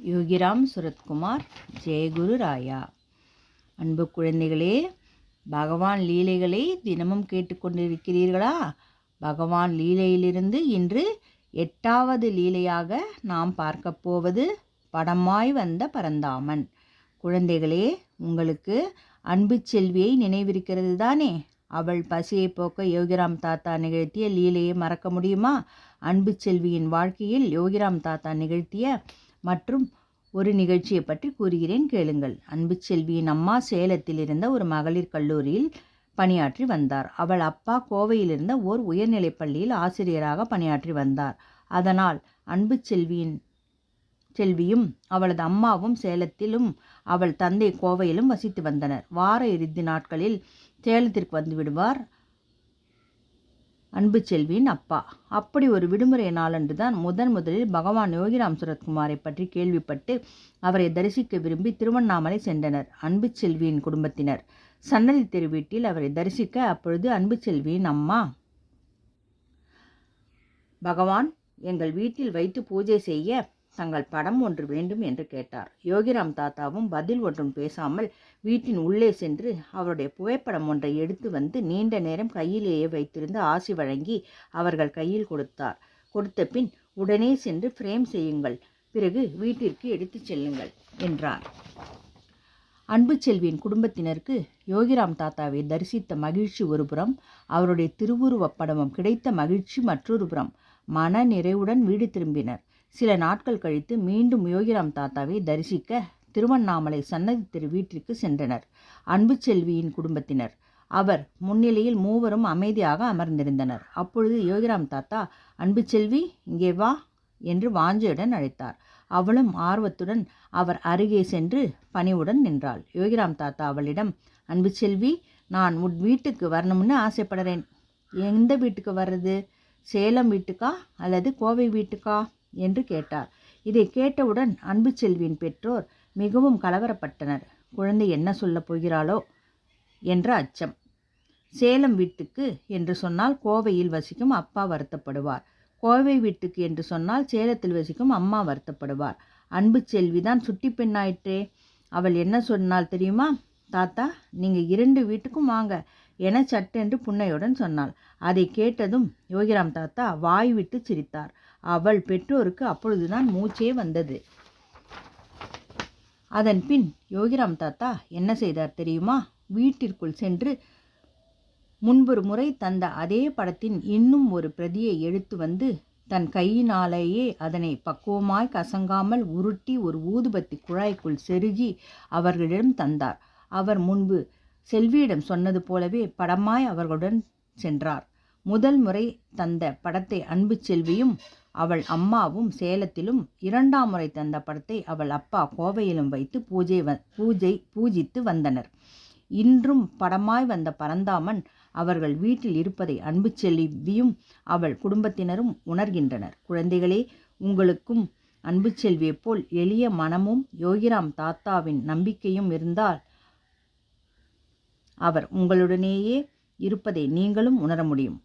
யோகிராம் சுரத்குமார் ஜெயகுரு ராயா அன்பு குழந்தைகளே பகவான் லீலைகளை தினமும் கேட்டுக்கொண்டிருக்கிறீர்களா பகவான் லீலையிலிருந்து இன்று எட்டாவது லீலையாக நாம் பார்க்கப் போவது படமாய் வந்த பரந்தாமன். குழந்தைகளே உங்களுக்கு அன்பு செல்வியை நினைவிருக்கிறது தானே? அவள் பசியை போக்க யோகிராம் தாத்தா நிகழ்த்திய லீலையை மறக்க முடியுமா? அன்பு செல்வியின் வாழ்க்கையில் யோகிராம் தாத்தா நிகழ்த்திய மற்றும் ஒரு நிகழ்ச்சியை பற்றி கூறுகிறேன் கேளுங்கள். அன்பு செல்வியின் அம்மா சேலத்தில் இருந்த ஒரு மகளிர் கல்லூரியில் பணியாற்றி வந்தார். அவள் அப்பா கோவையில் இருந்த ஓர் உயர்நிலைப் பள்ளியில் ஆசிரியராக பணியாற்றி வந்தார். அதனால் அன்பு செல்வியின் செல்வியும் அவளது அம்மாவும் சேலத்திலும் அவள் தந்தை கோவையிலும் வசித்து வந்தனர். வார இறுதி நாட்களில் சேலத்திற்கு வந்து விடுவார். அன்பு செல்வியின் அப்பா. அப்படி ஒரு விடுமுறை நாளன்று தான் முதன் முதலில் பகவான் யோகிராம் சுரத்குமாரை பற்றி கேள்விப்பட்டு அவரை தரிசிக்க விரும்பி திருவண்ணாமலை சென்றனர். அன்பு செல்வியின் குடும்பத்தினர். சன்னதி தெரு வீட்டில் அவரை தரிசிக்க அப்பொழுது அன்பு செல்வியின் அம்மா பகவான் எங்கள் வீட்டில் வைத்து பூஜை செய்ய தங்கள் படம் ஒன்று வேண்டும் என்று கேட்டார். யோகிராம் தாத்தாவும் பதில் ஒன்றும் பேசாமல் வீட்டின் உள்ளே சென்று அவருடைய புகைப்படம் ஒன்றை எடுத்து வந்து நீண்ட நேரம் கையிலேயே வைத்திருந்து ஆசி வழங்கி அவர்கள் கையில் கொடுத்தார். கொடுத்த பின் உடனே சென்று ஃப்ரேம் செய்யுங்கள். பிறகு வீட்டிற்கு எடுத்துச் செல்லுங்கள் என்றார். அன்பு செல்வியின் குடும்பத்தினருக்கு யோகிராம் தாத்தாவை தரிசித்த மகிழ்ச்சி ஒருபுறம் அவருடைய திருவுருவப் படமும் கிடைத்த மகிழ்ச்சி மற்றொரு புறம். மன நிறைவுடன் வீடு திரும்பினர். சில நாட்கள் கழித்து மீண்டும் யோகிராம் தாத்தாவை தரிசிக்க திருவண்ணாமலை சன்னதி திரு வீட்டிற்கு சென்றனர். அன்பு செல்வியின் குடும்பத்தினர். அவர் முன்னிலையில் மூவரும் அமைதியாக அமர்ந்திருந்தனர். அப்பொழுது யோகிராம் தாத்தா அன்பு செல்வி இங்கே வா என்று வாஞ்சையுடன் அழைத்தார். அவளும் ஆர்வத்துடன் அவர் அருகே சென்று பணிவுடன் நின்றாள். யோகிராம் தாத்தா அவளிடம் அன்பு செல்வி நான் உன் வீட்டுக்கு வரணும்னு ஆசைப்படுறேன். எந்த வீட்டுக்கு வர்றது? சேலம் வீட்டுக்கா அல்லது கோவை வீட்டுக்கா? என்று கேட்டார். இதை கேட்டவுடன் அன்பு செல்வியின் பெற்றோர் மிகவும் கலவரப்பட்டனர். குழந்தை என்ன சொல்லப் போகிறாளோ? என்ற அச்சம். சேலம் வீட்டுக்கு என்று சொன்னால் கோவையில் வசிக்கும் அப்பா வருத்தப்படுவார். கோவை வீட்டுக்கு என்று சொன்னால் சேலத்தில் வசிக்கும் அம்மா வருத்தப்படுவார். அன்பு செல்விதான் சுட்டி பெண்ணாயிற்றே. அவள் என்ன சொன்னால் தெரியுமா? தாத்தா நீங்கள் இரண்டு வீட்டுக்கும் வாங்க என சட்டென்று புன்னையுடன் சொன்னாள். அதை கேட்டதும் யோகிராம் தாத்தா வாய் விட்டு சிரித்தார். அவள் பெற்றோருக்கு அப்பொழுதுதான் மூச்சே வந்தது. அதன் பின் யோகிராம் தாத்தா என்ன செய்தார் தெரியுமா? வீட்டிற்குள் சென்று முன்பொரு முறை தந்த அதே படத்தின் இன்னும் ஒரு பிரதியை எடுத்து வந்து தன் கையினாலேயே அதனை பக்குவமாய் கசங்காமல் உருட்டி ஒரு ஊதுபத்தி குழாய்க்குள் செருகி அவர்களிடம் தந்தார். அவர் முன்பு செல்வியிடம் சொன்னது போலவே படமாய் அவர்களுடன் சென்றார். முதல் முறை தந்த படத்தை அன்பு செல்வியும் அவள் அம்மாவும் சேலத்திலும் இரண்டாம் முறை தந்த படத்தை அவள் அப்பா கோவையிலும் வைத்து பூஜை வ பூஜை பூஜித்து வந்தனர். இன்றும் படமாய் வந்த பரந்தாமன் அவர்கள் வீட்டில் இருப்பதை அன்பு செல்வியும் அவள் குடும்பத்தினரும் உணர்கின்றனர். குழந்தைகளே உங்களுக்கும் அன்பு செல்வியைப் போல் எளிய மனமும் யோகிராம் தாத்தாவின் நம்பிக்கையும் இருந்தால் அவர் உங்களுடனேயே இருப்பதை நீங்களும் உணர முடியும்.